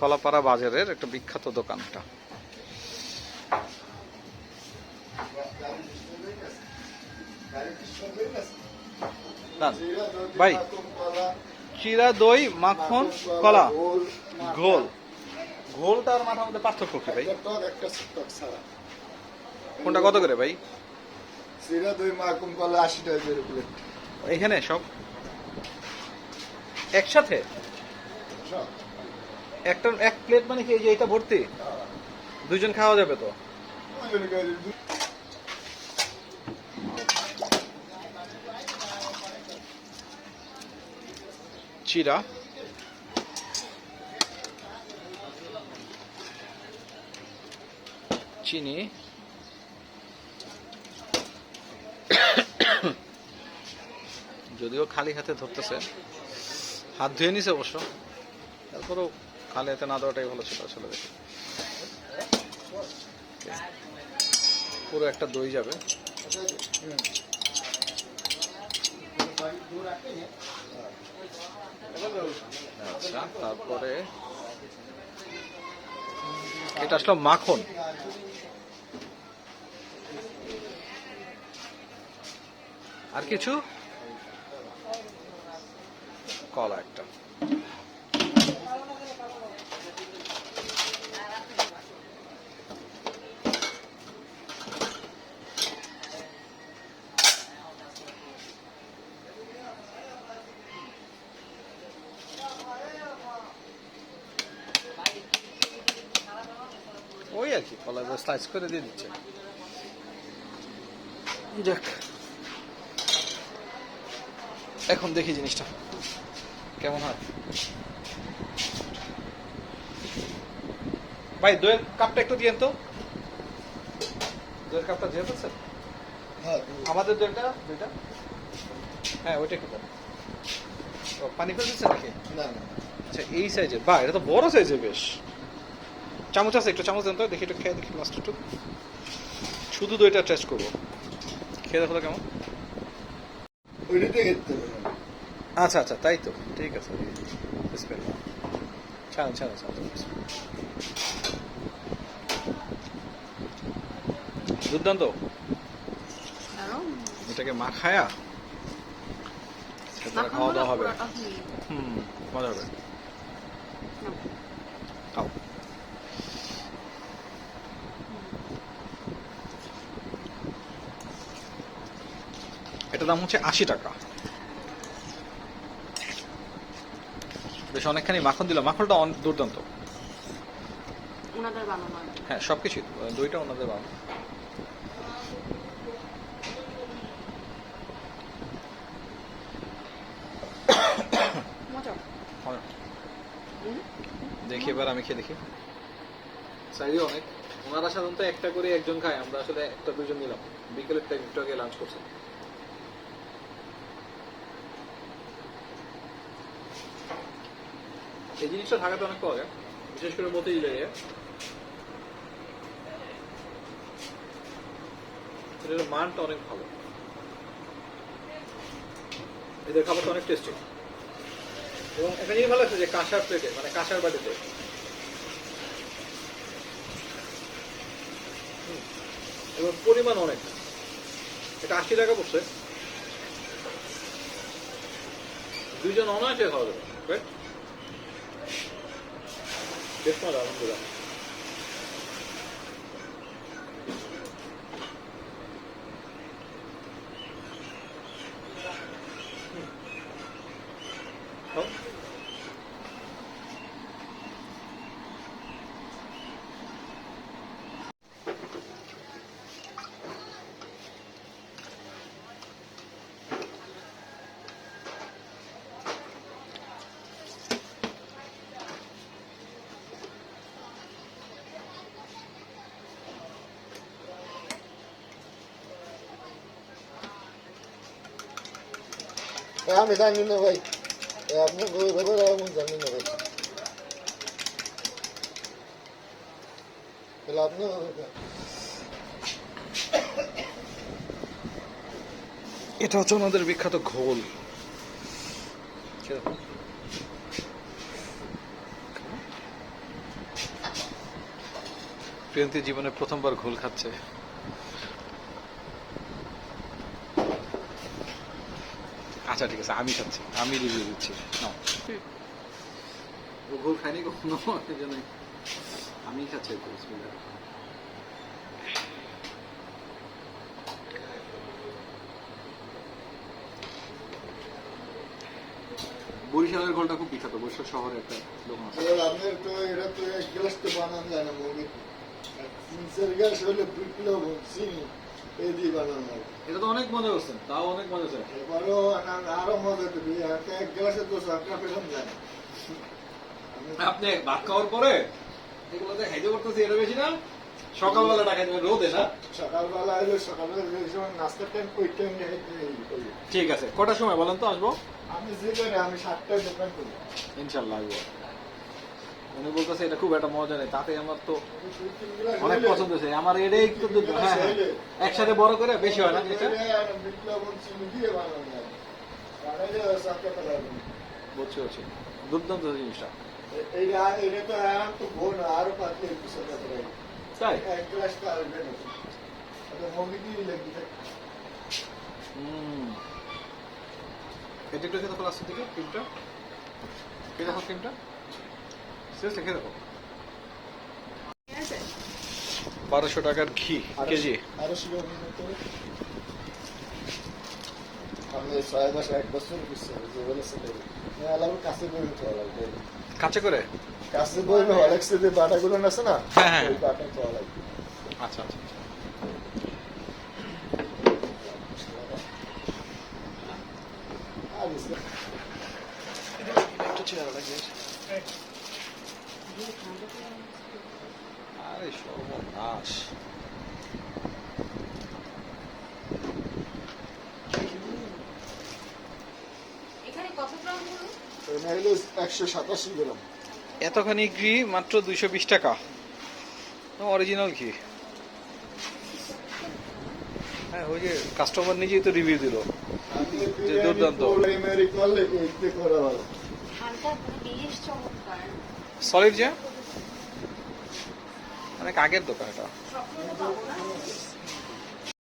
কলাপাড়া বাজারের একটা বিখ্যাত দোকানটা। ভাই চিরা দই মাখন কলা। ঘোল। ঘোলটা আর মাথার মধ্যে পার্থক্য কি ভাই? কোনটা কত করে ভাই? সিরা দই মাকুম কলা আশি টাকা করে প্লেট এখানে সব? একসাথে? সব। একটা, এক প্লেট মানে কি এই যে এটা ভর্তি? দুইজন খাওয়া যাবে তো? চিরা। চিনি। যদিও খালি হাতে ধরতেছে। হাত ধুয়ে নিছে অবশ্য। তারপরেও খালি হাতে না দেওয়াটাই ভালো ছিল আসলে পুরো একটা দই যাবে। আচ্ছা তারপরে এটা আসলো মাখন। আর কিছু? কলা একটা ওই আর কি কলা স্লাইস করে দিয়ে দিচ্ছে যাক এখন দেখি জিনিসটা কেমন হয় ভাই দইয়ের কাপটা একটু দিয়েন তো দইয়ের কাপটা দিয়ে স্যার হ্যাঁ আমাদের দইটা দইটা হ্যাঁ ওইটা একটু দেন পানি করে দিচ্ছে নাকি না না আচ্ছা এই সাইজের বা এটা তো বড় সাইজের বেশ চামচ আছে একটু চামচ দেন তো দেখি একটু খেয়ে দেখি লাস্ট একটু। শুধু দইটা টেস্ট করব। খেয়ে দেখো কেমন। আচ্ছা আচ্ছা তাই তো। ঠিক আছে ছাড়ুন ছাড়ুন ছাড়ুন দুর্দান্ত। এটাকে মাখায়া খাওয়া দাওয়া হবে। হুম মজা হবে। এটার দাম হচ্ছে আশি টাকা। বেশ অনেকখানি মাখন দিল মাখনটা দুর্দান্ত। হ্যাঁ সবকিছুই দইটা ওনাদের বানানো? দেখি এবার আমি খেয়ে দেখি। সাইজও অনেক। ওনারা সাধারণত একটা করে একজন খায়। আমরা আসলে একটা দুজন নিলাম। বিকেলের টাইম একটু আগে লাঞ্চ করছি। এই জিনিসটা ঢাকাতে অনেক পাওয়া যায়। বিশেষ করে মতিঝিল এরিয়া মানটা অনেক ভালো। এদের খাবারটা অনেক টেস্টি এবং একটা জিনিস ভালো যে কাঁসার প্লেটে মানে কাঁসার হুম। এবং পরিমাণ অনেক। এটা আশি টাকা পড়ছে। দুইজন অনায়াসে খাওয়া যাবে। Right? বেশ মজা আলহামদুলিল্লাহ হুম। আমি জানি না ভাই আপনি বই ব্যাপারে আমি জানি না ভাই তাহলে আপনি এটা হচ্ছে ওনাদের বিখ্যাত ঘোল প্রিয়ন্তী জীবনে প্রথমবার ঘোল খাচ্ছে। আচ্ছা ঠিক আছে আমি খাচ্ছি আমি রিভিউ দিচ্ছি নাও। কখনো? জন্য আমি খাচ্ছি বরিশালের ঘোলটা খুব বিখ্যাত বরিশাল শহরে একটা দোকান আছে। আপনার তো এটা তো গ্লাস তো বানানো যায় না মুরগি তিনশোর গ্লাস হলে বিপ্লব চিনি। এই দিয়ে বানানো এটা তো অনেক মজা করছেন তাও অনেক মজা হচ্ছে এবারও আরও মজা দেবে এক গ্লাসে তো সাতটা পেলাম যায়। আপনি ভাত খাওয়ার পরে এগুলোতে খাইতে পারতেছি এটা বেশি না? সকালবেলাটা খাইতে পারেন, রোদে না? সকালবেলা এলো সকালবেলা সময় নাস্তার টাইম ওই টাইম ঠিক আছে কটার সময় বলেন তো আসব? আমি যে আমি সাতটায় দোকান করি। ইনশাল্লাহ আসব। উনি বলতেছে, এটা খুব একটা মজা নেই, তাতে আমার তো অনেক পছন্দ হয়েছে। আমার এটাই একটু হ্যাঁ হ্যাঁ একসাথে বড় করে বেশি হয় না, এটা? বুঝছি দুর্দান্ত জিনিসটা। এটা একটু খেতে প্লাস্টিক থেকে ক্রিমটা। দেখো ক্রিমটা? দেখো। ঠিক আছে। বারোশো টাকার ঘি কেজি। ছয় মাস এক বছর কাছে লাগবে কাঁচে করে? কাছে বই না অলেক্সে যে বাটাগুলো আছে না? হ্যাঁ, হ্যাঁ। ওই বাটা তো লাগবে আচ্ছা আচ্ছা আর আরে সর্বনাশ এতখানি ঘি মাত্র দুইশো বিশ টাকা। অরিজিনাল ঘি। হ্যাঁ ওই যে কাস্টমার নিজেই তো রিভিউ দিল। দুর্দান্ত। সলিড যে? অনেক আগের দোকান এটা